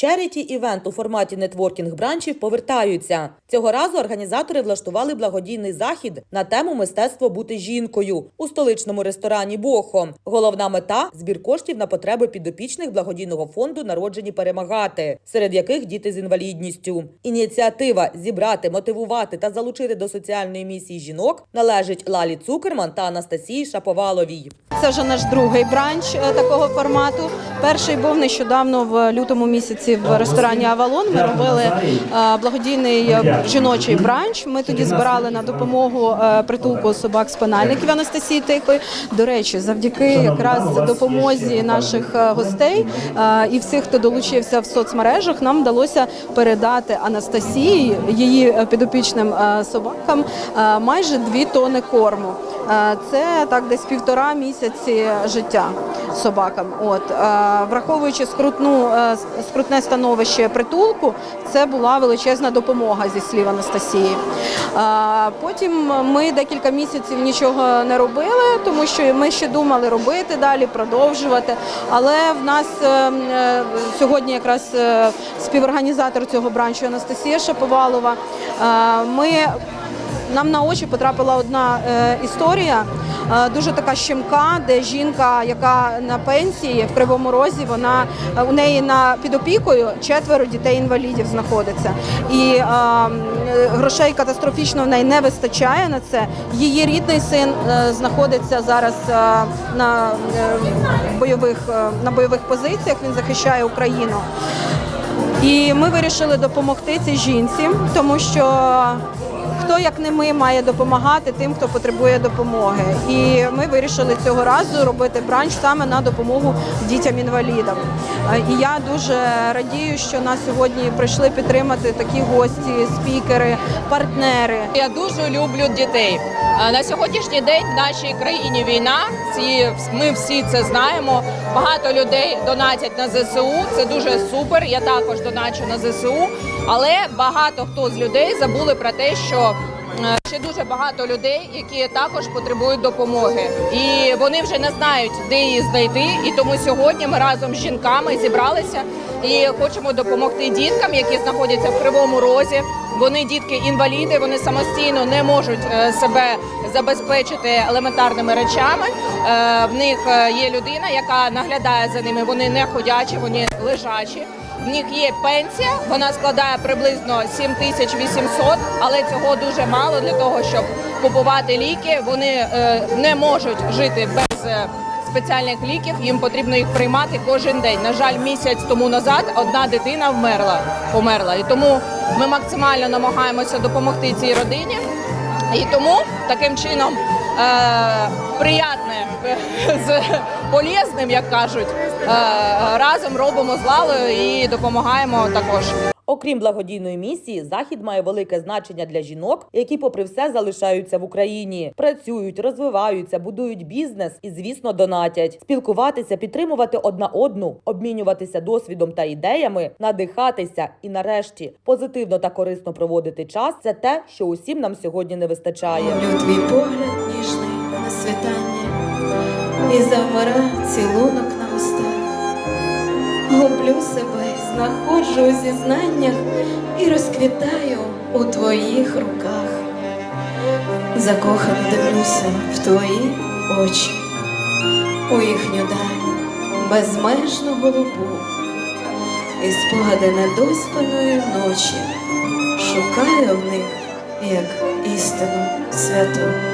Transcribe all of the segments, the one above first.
Черіті івент у форматі нетворкінг бранчів повертаються. Цього разу організатори влаштували благодійний захід на тему мистецтво бути жінкою у столичному ресторані Бохо. Головна мета збір коштів на потреби підопічних благодійного фонду Народжені перемагати, серед яких діти з інвалідністю. Ініціатива зібрати, мотивувати та залучити до соціальної місії жінок належить Лалі Цукерман та Анастасії Шаповаловій. Це вже наш другий бранч е, такого формату. Перший був нещодавно в лютому місяці в ресторані Авалон. Ми робили е, благодійний е, жіночий бранч. Ми тоді збирали на допомогу е, притулку собак спинальників Анастасії Тихої. До речі, завдяки якраз допомозі наших гостей і всіх, хто долучився в соцмережах, нам вдалося передати Анастасії її підопічним собакам майже дві тони корму. Е, Це так десь півтора місяці життя собакам. От е, враховуючи скрутну е, скрутне становище притулку, це була величезна допомога зі слів Анастасії. Потім ми декілька місяців нічого не робили, тому що ми ще думали робити далі, продовжувати. Але в нас сьогодні якраз співорганізатор цього бранчу Анастасія Шаповалова. Ми нам на очі потрапила одна е, історія, е, дуже така щемка, де жінка, яка на пенсії в Кривому Розі, вона е, у неї на під опікою четверо дітей-інвалідів знаходиться. І грошей катастрофічно в неї не вистачає на це. Її рідний син знаходиться зараз на бойових на бойових позиціях. Він захищає Україну. І ми вирішили допомогти цій жінці, тому що хто як не ми має допомагати тим, хто потребує допомоги. І ми вирішили цього разу робити бранч саме на допомогу дітям-інвалідам. Е, І я дуже радію, що нас сьогодні прийшли підтримати такі гості, спікери, партнери. Я дуже люблю дітей. Е, На сьогоднішній день в нашій країні війна. Ці ми всі це знаємо. Багато людей донатять на ЗСУ. Це дуже супер. Я також доначу на ЗСУ. Але багато хто з людей забули про те, що е, ще дуже багато людей, які також потребують допомоги, і вони вже не знають, де її знайти. І тому сьогодні ми разом з жінками зібралися і хочемо допомогти діткам, які знаходяться в кривому розі. Вони дітки інваліди, вони самостійно не можуть е, себе забезпечити елементарними речами. Е, В них е, є людина, яка наглядає за ними. Вони не ходячі, вони лежачі. В них є пенсія, вона складає приблизно 7800, але цього дуже мало для того, щоб купувати ліки. Вони не можуть жити без спеціальних ліків. Їм потрібно їх приймати кожен день. На жаль, місяць тому назад одна дитина вмерла, померла, і тому ми максимально намагаємося допомогти цій родині. І тому таким чином е, приятне з полезним, як кажуть, е, разом робимо з Лалою і допомагаємо також. Окрім благодійної місії, захід має велике значення для жінок, які, попри все, залишаються в Україні, працюють, розвиваються, будують бізнес і, звісно, донатять, спілкуватися, підтримувати одна одну, обмінюватися досвідом та ідеями, надихатися і, нарешті, позитивно та корисно проводити час. Це те, що усім нам сьогодні не вистачає. Твій погляд ніжний на світання і завмира цілунок на устах. Гублю себе, знаходжу у зізнаннях і розквітаю у твоїх руках. Закохано дивлюся в твої очі, у їхню даль безмежно голубу, і спогади недоспаної ночі шукаю в них як істину святу.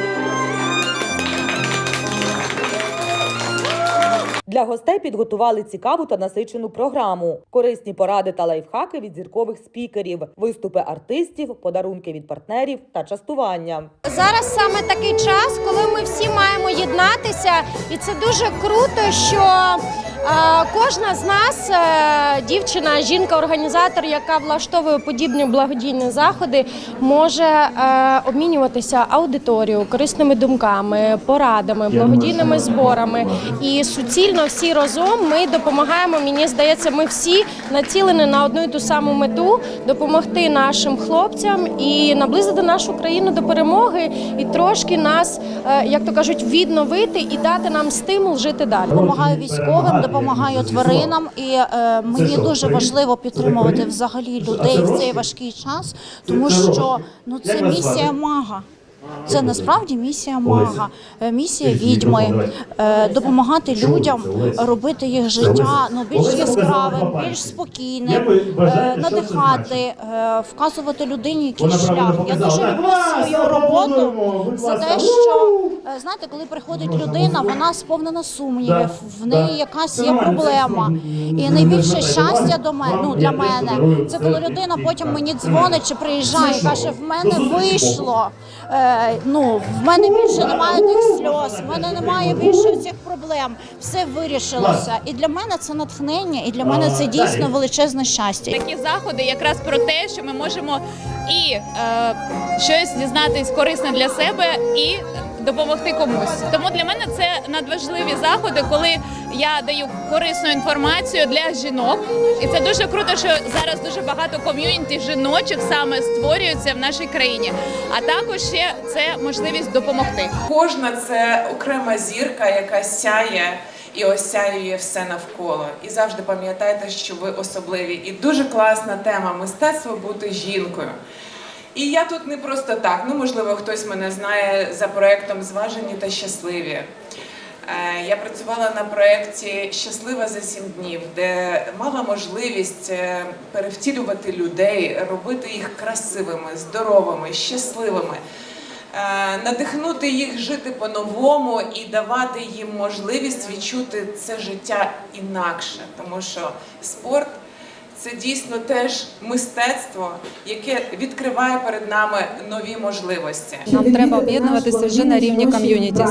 Для гостей підготували цікаву та насичену програму, корисні поради та лайфхаки від зіркових спікерів, виступи артистів, подарунки від партнерів та частування. Зараз саме такий час, коли ми всі маємо єднатися, і це дуже круто, що кожна з нас, е, дівчина, жінка, організатор, яка влаштовує подібні благодійні заходи, може е, обмінюватися аудиторією, корисними думками, порадами, благодійними зборами. І суцільно всі разом ми допомагаємо. Мені здається, ми всі націлені на одну і ту саму мету допомогти нашим хлопцям і наблизити нашу країну до перемоги, і трошки нас, е, як то кажуть, відновити і дати нам стимул жити далі. Допомагаю військовим, допомагаю тваринам, і е, мені дуже важливо підтримувати взагалі людей в цей важкий час, тому що ну це місія мага. Це насправді місія мага, е, місія відьми, е, допомагати людям робити їх життя ну більш яскравим, більш спокійним, е, надихати, вказувати людині якийсь шлях. Я дуже люблю свою роботу за те, що знаєте, коли приходить людина, вона сповнена сумнівів, в неї якась є проблема. І найбільше щастя до мене ну для мене. це коли людина потім мені дзвонить чи приїжджає, і каже: в мене вийшло. Е, ну в мене більше немає тих сльоз, в мене немає більше цих проблем. Все вирішилося. І для мене це натхнення, і для мене це дійсно величезне щастя. Такі заходи якраз про те, що ми можемо і е, щось дізнатись корисне для себе, і допомогти комусь. Тому для мене це надважливі заходи, коли я даю корисну інформацію для жінок. І це дуже круто, що зараз дуже багато ком'юніті жіночих саме створюються в нашій країні. А також ще це можливість допомогти. Кожна це окрема зірка, яка сяє і осяює все навколо. І завжди пам'ятайте, що ви особливі. І дуже класна тема мистецтво бути жінкою. І я тут не просто так. Ну, можливо, хтось мене знає за проектом Зважені та щасливі. Е, Я працювала на проєкті Щаслива за сім днів, де мала можливість е, перевтілювати людей, робити їх красивими, здоровими, щасливими, е, надихнути їх жити по-новому і давати їм можливість відчути це життя інакше, тому що спорт. Це дійсно теж мистецтво, яке відкриває перед нами нові можливості. Нам треба об'єднуватися вже на рівні ком'юнітіс.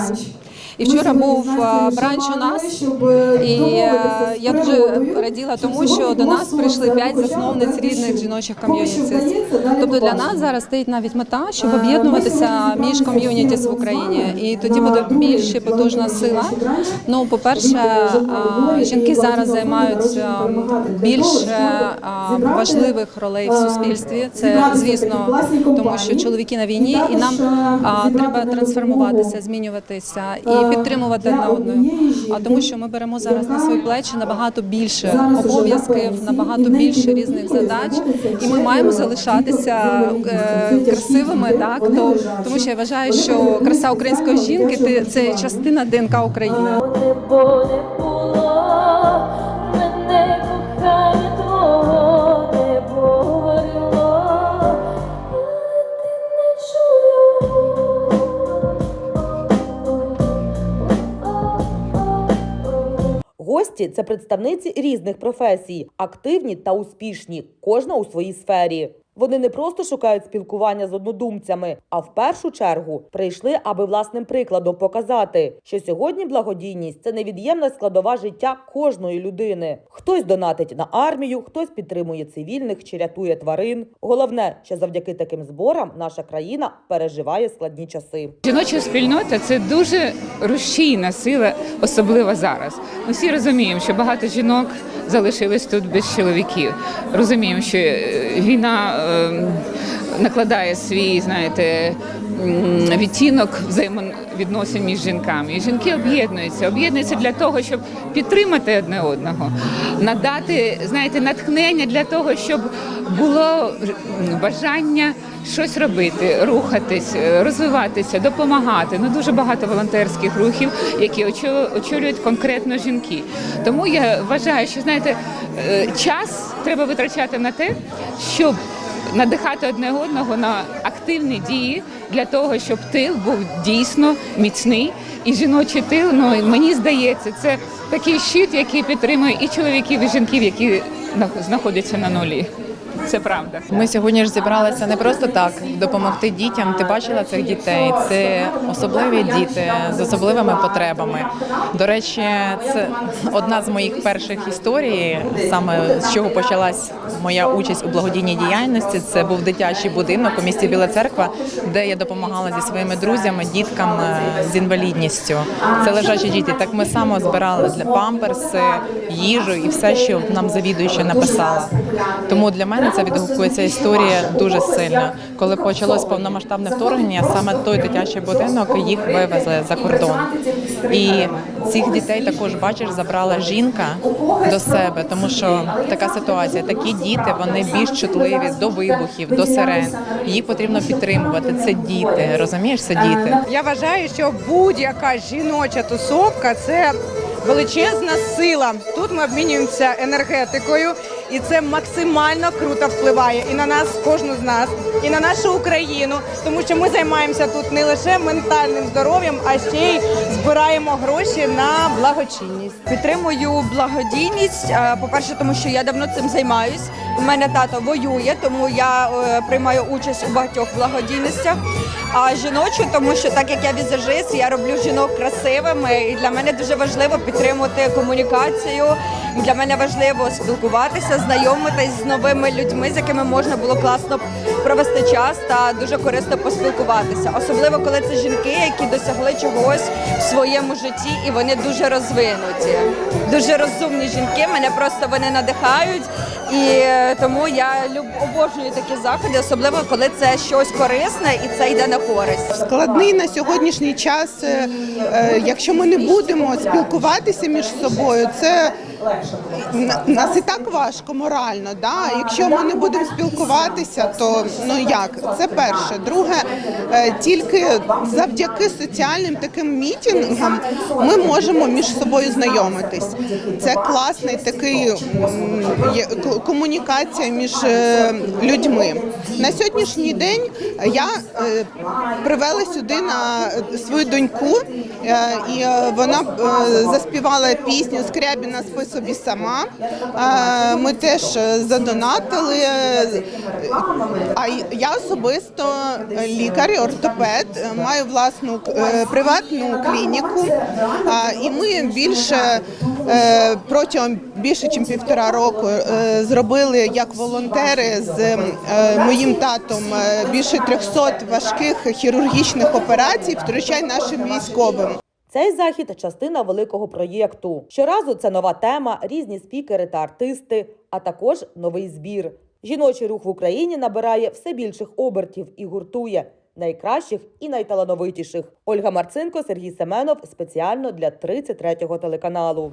І вчора був е, бранч у нас, і е, я дуже раділа тому, що до нас прийшли п'ять засновниць різних жіночих ком'юнітіс. Тобто для нас зараз стоїть навіть мета, щоб об'єднуватися між ком'юнітіс в Україні, і тоді буде більше потужна сила. Ну, по-перше, жінки зараз займаються більше важливих ролей в суспільстві. Це звісно, тому що чоловіки на війні, і нам треба трансформуватися, змінюватися. І підтримувати одне одного. А тому, що ми беремо зараз на свої плечі набагато більше обов'язків, набагато більше різних задач, і ми маємо залишатися е, красивими, так то тому, що я вважаю, що краса української жінки ти- це частина ДНК України. Гості це представниці різних професій, активні та успішні, кожна у своїй сфері. Вони не просто шукають спілкування з однодумцями, а в першу чергу прийшли, аби власним прикладом показати, що сьогодні благодійність це невід'ємна складова життя кожної людини. Хтось донатить на армію, хтось підтримує цивільних чи рятує тварин. Головне, що завдяки таким зборам наша країна переживає складні часи. Жіноча спільнота це дуже рушійна сила, особливо зараз. Ми всі розуміємо, що багато жінок залишились тут без чоловіків. Розуміємо, що е, війна е, накладає свій, знаєте, відтінок взаємовідносин між жінками. І жінки об'єднуються, об'єднуються для того, щоб підтримати одне одного, надати, знаєте, натхнення для того, щоб було бажання щось робити, рухатись, е, розвиватися, допомагати. Ну дуже багато волонтерських рухів, які очолюють конкретно жінки. Тому я вважаю, що знаєте, е, час треба витрачати на те, щоб надихати одне одного на активні дії для того, щоб тил був дійсно міцний. І жіночий тил, ну мені здається, це такий щит, який підтримує і чоловіків, і жінків, які знаходяться на нулі. Це правда. Ми сьогодні ж зібралися не просто так допомогти дітям. Ти бачила цих дітей? Це особливі діти з особливими потребами. До речі, це одна з моїх перших історій, саме з чого почалась моя участь у благодійній діяльності. Це був дитячий будинок у місті Біла Церква, де я допомагала зі своїми друзями, діткам е, з інвалідністю. Це лежачі діти. Так ми само збирали для памперси, їжу і все, що нам завідуюча написала. Тому для мене ця відгукується історія дуже сильно. Коли почалось повномасштабне вторгнення, саме той дитячий будинок їх вивезли за кордон. І цих дітей також бачиш, забрала жінка до себе, тому що така ситуація. Такі діти вони більш чутливі до вибухів, до сирен. Їх потрібно підтримувати. Це діти, розумієш, це діти. Я вважаю, що будь-яка жіноча тусовка це величезна сила. Тут ми обмінюємося енергетикою, і це максимально круто впливає і на нас, кожну з нас, і на нашу Україну, тому що ми займаємося тут не лише ментальним здоров'ям, а ще й збираємо гроші на благочинність. Підтримую благодійність. е, По-перше, тому що я давно цим займаюсь. У мене тато воює, тому я е, приймаю участь у багатьох благодійностях. А жіночу, тому що так як я візажист, я роблю жінок красивими, і для мене дуже важливо підтримувати комунікацію. Для мене важливо спілкуватися, знайомитись з новими людьми, з якими можна було класно провести час та дуже корисно поспілкуватися. Особливо коли це жінки, які досягли чогось в своєму житті, і вони дуже розвинуті, дуже розумні жінки. Мене просто вони надихають, і е, тому я люб обожнюю такі заходи, особливо коли це щось корисне і це йде на користь. Складний на сьогоднішній час, е, е, якщо ми не будемо спілкуватися між собою, це на- нас і так важко морально. Да? Якщо ми не будемо спілкуватися, то ну як? Це перше. Друге, е, тільки завдяки соціальним таким мітингам ми можемо між собою знайомитись. Це класний такий комунікація між е, людьми. На сьогоднішній день я е, привела сюди на свою доньку, і вона заспівала пісню Скрябіна спи собі сама. Ми теж е, задонатили. А я особисто лікар, ортопед, е, маю власну е, приватну клініку. І ми більше протягом більше ніж півтора року зробили як волонтери з моїм татом більше 300 важких хірургічних операцій, втручань нашим військовим. Цей захід частина великого проєкту. Щоразу це нова тема, різні спікери та артисти, а також новий збір. Жіночий рух в Україні набирає все більших обертів і гуртує найкращих і найталановитіших. Ольга Марцинко, Сергій Семенов спеціально для 33-го телеканалу.